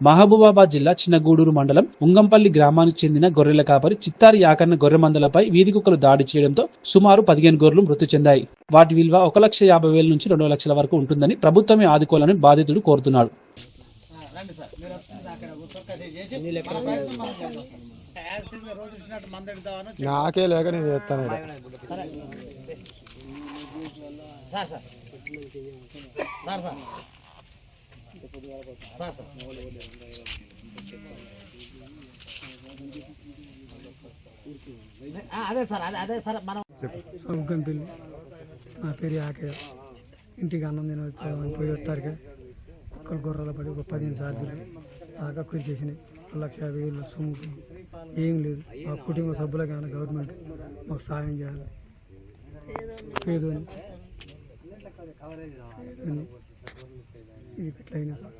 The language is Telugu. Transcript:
మహబూబాబాద్ జిల్లా చిన్నగూడూరు మండలం ఉంగంపల్లి గ్రామానికి చెందిన గొర్రెల కాపరి చిత్తారి యాకన్న గొర్రె మందలపై వీధి కుక్కలు దాడి చేయడంతో సుమారు పదిహేను గొర్రెలు మృతి చెందాయి. వాటి విలువ ఒక లక్ష యాభై వేల నుంచి రెండు లక్షల వరకు ఉంటుందని ప్రభుత్వమే ఆదుకోవాలని బాధితుడు కోరుతున్నాడు. రండి సార్ సార్. నాకే లేక నేను చేస్తాను అదే సార్ అదే అదే సార్ మనం పెళ్ళి నా పేరు ఆకే ఇంటికి అన్నం తిన పోయి వస్తారుగా. కుక్కలు గొర్రెలు పడి ఒక పదిహేను సార్లు దాకా కురి చేసినాయి. ఒక లక్ష యాభై వేలు సొమ్ముకి. ఏం లేదు. మా కుటుంబ సభ్యులకు కానీ గవర్నమెంట్ మాకు సాయం చేయాలి. పేదోని ఇది ఎట్లయినా సార్